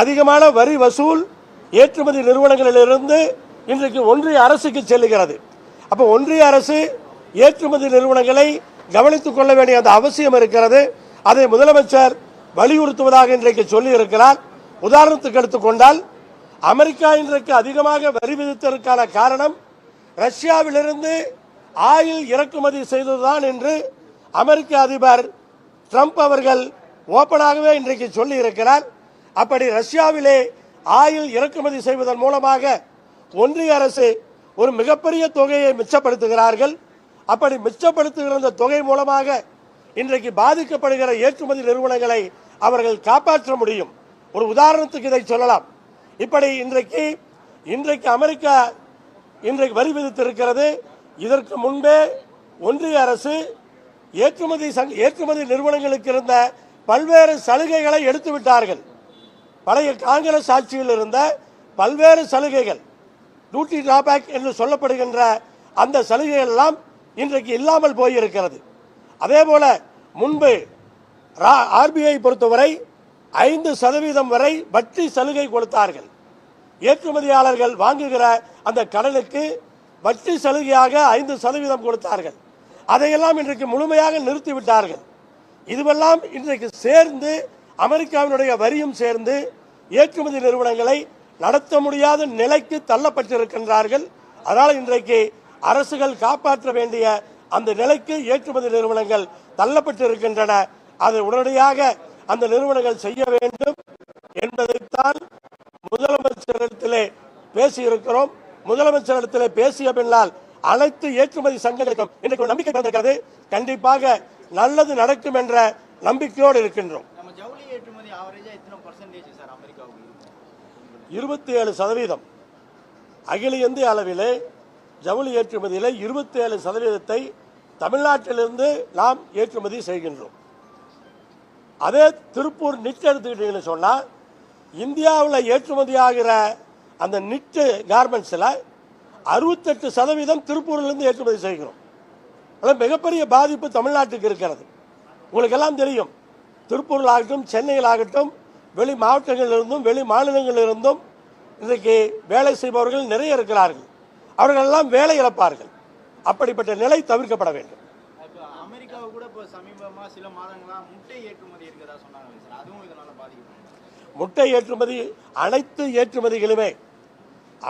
அதிகமான வரி வசூல் ஏற்றுமதி நிறுவனங்களிலிருந்து இன்றைக்கு ஒன்றிய அரசுக்கு செல்லுகிறது. அப்போ ஒன்றிய அரசு ஏற்றுமதி நிறுவனங்களை கவனித்துக் கொள்ள வேண்டிய அந்த அவசியம் இருக்கிறது. அதை முதலமைச்சர் வலியுறுத்துவதாக இன்றைக்கு சொல்லி இருக்கிறார் உதாரணத்துக்கு எடுத்துக்கொண்டால் அமெரிக்கா இன்றைக்கு அதிகமாக வரி விதித்ததற்கான காரணம் ரஷ்யாவிலிருந்து ஆயில் இறக்குமதி செய்ததுதான் என்று அமெரிக்க அதிபர் ட்ரம்ப் அவர்கள் ஓப்பனாகவே இன்றைக்கு சொல்லி இருக்கிறார் அப்படி ரஷ்யாவிலே ஆயில் இறக்குமதி செய்வதன் மூலமாக ஒன்றிய அரசு ஒரு மிகப்பெரிய தொகையை மிச்சப்படுத்துகிறார்கள். அப்படி மிச்சப்படுத்துகிற அந்த தொகை மூலமாக இன்றைக்கு பாதிக்கப்படுகிற ஏற்றுமதி நிறுவனங்களை அவர்கள் காப்பாற்ற முடியும். ஒரு உதாரணத்துக்கு இதை சொல்லலாம். இப்படி இன்றைக்கு இன்றைக்கு அமெரிக்கா இன்றைக்கு வரி விதித்திருக்கிறது. இதற்கு முன்பே ஒன்றிய அரசு ஏற்றுமதி ஏற்றுமதி நிறுவனங்களுக்கு இருந்த பல்வேறு சலுகைகளை எடுத்து விட்டார்கள் பழைய காங்கிரஸ் ஆட்சியில் இருந்த பல்வேறு சலுகைகள் டியூட்டி டிராபேக் என்று சொல்லப்படுகின்ற அந்த சலுகைகள் எல்லாம் இன்றைக்கு இல்லாமல் போயிருக்கிறது. அதே போல முன்பு ஆர்பிஐ பொறுத்தவரை ஐந்து சதவீதம் வரை வட்டி சலுகை கொடுத்தார்கள். ஏற்றுமதியாளர்கள் வாங்குகிற அந்த கடனுக்கு வட்டி சலுகையாக ஐந்து சதவீதம் கொடுத்தார்கள். அதையெல்லாம் இன்றைக்கு முழுமையாக நிறுத்திவிட்டார்கள். இதுவெல்லாம் இன்றைக்கு சேர்ந்து அமெரிக்காவினுடைய வரியும் சேர்ந்து ஏற்றுமதி நிறுவனங்களை நடத்த முடியாத நிலைக்கு தள்ளப்பட்டிருக்கின்றார்கள். அதனால் இன்றைக்கு அரசுகள் காப்பாற்ற வேண்டிய அந்த நிலைக்கு ஏற்றுமதி நிறுவனங்கள் தள்ளப்பட்டிருக்கின்றன. அதை உடனடியாக அந்த நிறுவனங்கள் செய்ய வேண்டும் என்பதைத்தான் முதலமைச்சரிடத்திலே பேசியிருக்கிறோம். முதலமைச்சரிடத்திலே பேசிய பின்னால் அனைத்து ஏற்றுமதி சங்கங்களுக்கும் இன்றைக்கு நம்பிக்கை வந்திருக்கிறது கண்டிப்பாக நல்லது நடக்கும் என்ற நம்பிக்கையோடு இருக்கின்றோம். ஏற்றுமதி ஆவரேஜா எத்தனை பர்சன்டேஜ் சார் அமெரிக்காவுக்கு? இருபத்தி ஏழு சதவீதம். அகில இந்திய அளவிலே ஜவுளி ஏற்றுமதியிலே இருபத்தி ஏழு சதவீதத்தை தமிழ்நாட்டிலிருந்து நாம் ஏற்றுமதி செய்கின்றோம். அதே திருப்பூர் நிட் எடுத்துக்கிட்டீங்கன்னு சொன்னால் இந்தியாவில் ஏற்றுமதி ஆகிற அந்த நிட்டு கார்மெண்ட்ஸில் அறுபத்தெட்டு சதவீதம் திருப்பூர்லேருந்து ஏற்றுமதி செய்கிறோம். அதான் மிகப்பெரிய பாதிப்பு தமிழ்நாட்டுக்கு இருக்கிறது. உங்களுக்கெல்லாம் தெரியும். திருப்பூரில் ஆகட்டும் சென்னையில் ஆகட்டும் வெளி மாவட்டங்களிலிருந்தும் வெளி மாநிலங்களிலிருந்தும் இன்றைக்கு வேலை செய்பவர்கள் நிறைய இருக்கிறார்கள். அவர்கள் எல்லாம் வேலை இழப்பார்கள். அப்படிப்பட்ட நிலை தவிர்க்கப்பட வேண்டும். கூட இப்போ சில முட்டை ஏற்றுமதி இருக்கிறதா சொன்னாங்க சார். அதுவும் இதனால பாதிக்கப்படும் முட்டை ஏற்றுமதி அனைத்து ஏற்றுமதிகளுமே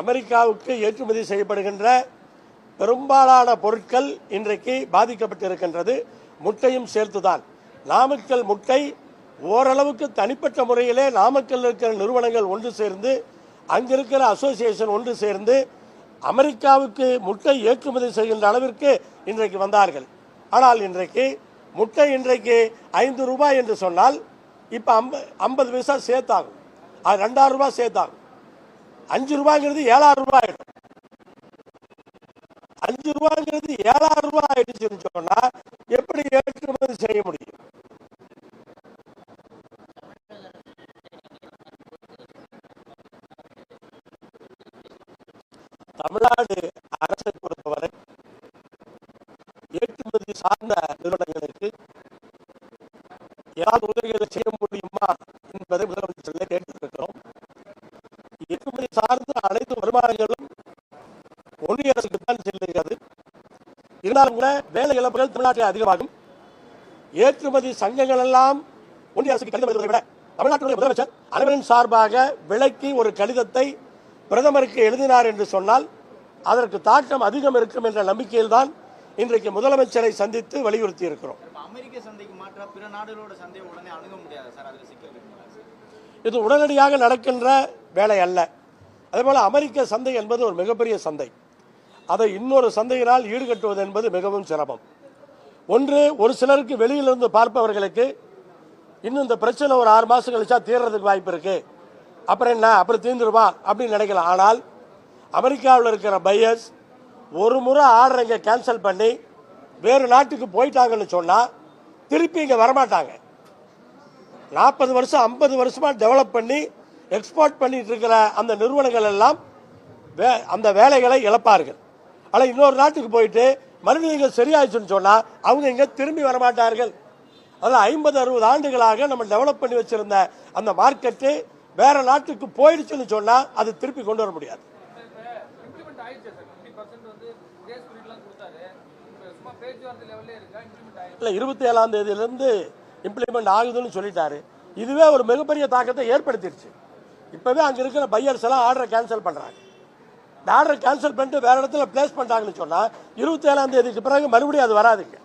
அமெரிக்காவுக்கு ஏற்றுமதி செய்யப்படுகின்ற பெரும்பாலான பொருட்கள் இன்றைக்கு பாதிக்கப்பட்டிருக்கின்றது. முட்டையும் சேர்த்துதான். நாமக்கல் முட்டை ஓரளவுக்கு தனிப்பட்ட முறையிலே நாமக்கல் இருக்கிற நிறுவனங்கள் ஒன்று சேர்ந்து அங்கிருக்கிற அசோசியேஷன் ஒன்று சேர்ந்து அமெரிக்காவுக்கு முட்டை ஏற்றுமதி செய்கின்ற அளவிற்கு இன்றைக்கு வந்தார்கள். ஆனால் இன்றைக்கு முட்டை இன்றைக்கு ஐந்து ரூபாய் என்று சொன்னால் இப்போ ஐம்ப ஐம்பது பைசா சேர்த்தாகும். அது ரெண்டாயிரம் ரூபாய் சேர்த்தாகும். அஞ்சு ரூபாய்ங்கிறது ஏழாயிரம் ரூபாய் ஆகிடும் அஞ்சு ரூபாய்ங்கிறது ஏழாயிரம் ரூபாய் ஆயிடுச்சுன்னு சொன்னால் எப்படி ஏற்றுமதி செய்ய முடியும்? தமிழ்நாடு அரசை பொறுத்தவரை ஏற்றுமதி சார்ந்த நிறுவனங்களுக்கு ஏதாவது உதவிகளை செய்ய முடியுமா என்பதை முதலமைச்சரில் கேட்டிருக்கிறோம். ஏற்றுமதி சார்ந்த அனைத்து வருமானங்களும் ஒன்றிய அரசுக்கு தான் செல்லுகிறது. இருந்தாலும் கூட வேலை இழப்புகள் தமிழ்நாட்டில் அதிகமாகும். ஏற்றுமதி சங்கங்கள் எல்லாம் ஒன்றிய அரசுக்கு கடிதம் விட தமிழ்நாட்டினுடைய முதலமைச்சர் அனைவரின் சார்பாக விலைக்கு ஒரு கடிதத்தை பிரதமருக்கு எழுதினார் என்று சொன்னால் அதற்கு தாக்கம் அதிகம் இருக்கும் என்ற நம்பிக்கையில்தான் இன்றைக்கு முதலமைச்சரை சந்தித்து வலியுறுத்தி இருக்கிறோம் இது உடனடியாக நடக்கின்ற வேலை அல்ல. அதேபோல அமெரிக்க சந்தை என்பது ஒரு மிகப்பெரிய சந்தை. அதை இன்னொரு சந்தையினால் ஈடுகட்டுவது என்பது மிகவும் சிரமம். ஒன்று ஒரு சிலருக்கு வெளியிலிருந்து பார்ப்பவர்களுக்கு இன்னும் இந்த பிரச்சனை ஒரு ஆறு மாசம் கழிச்சா தீர்றதுக்கு வாய்ப்பு இருக்கு. அப்புறம் என்ன? அப்புறம் தீர்ந்துருமா அப்படின்னு நினைக்கலாம். ஆனால் அமெரிக்காவில் இருக்கிற பையர்ஸ் ஒரு முறை ஆர்டர் இங்கே கேன்சல் பண்ணி வேறு நாட்டுக்கு போயிட்டாங்கன்னு சொன்னால் திருப்பி இங்கே வரமாட்டாங்க. நாற்பது வருஷம் ஐம்பது வருஷமாக டெவலப் பண்ணி எக்ஸ்போர்ட் பண்ணிட்டு இருக்கிற அந்த நிறுவனங்கள் எல்லாம் வே- அந்த வேலைகளை இழப்பார்கள். ஆனால் இன்னொரு நாட்டுக்கு போயிட்டு மறுபடியும் இங்கே சரியாயிடுச்சுன்னு சொன்னால் அவங்க இங்கே திரும்பி வரமாட்டார்கள். அதில் ஐம்பது அறுபது ஆண்டுகளாக நம்ம டெவலப் பண்ணி வச்சுருந்த அந்த மார்க்கெட்டு வேற நாட்டுக்கு போயிடுச்சுன்னு சொன்னா அது திருப்பி கொண்டு வர முடியாது. இல்லை இருபத்தி ஏழாம் தேதியிலிருந்து இம்ப்ளிமெண்ட் ஆகுதுன்னு சொல்லிட்டாரு. இதுவே ஒரு மிகப்பெரிய தாக்கத்தை ஏற்படுத்திடுச்சு. இப்பவே அங்க இருக்கிற பையர்ஸ் எல்லாம் ஆர்டரை கேன்சல் பண்றாங்க. இந்த ஆர்டரை கேன்சல் பண்ணிட்டு வேற இடத்துல பிளேஸ் பண்ணிட்டாங்கன்னு சொன்னா இருபத்தி ஏழாம் தேதிக்கு பிறகு மறுபடியும் அது வராதுங்க.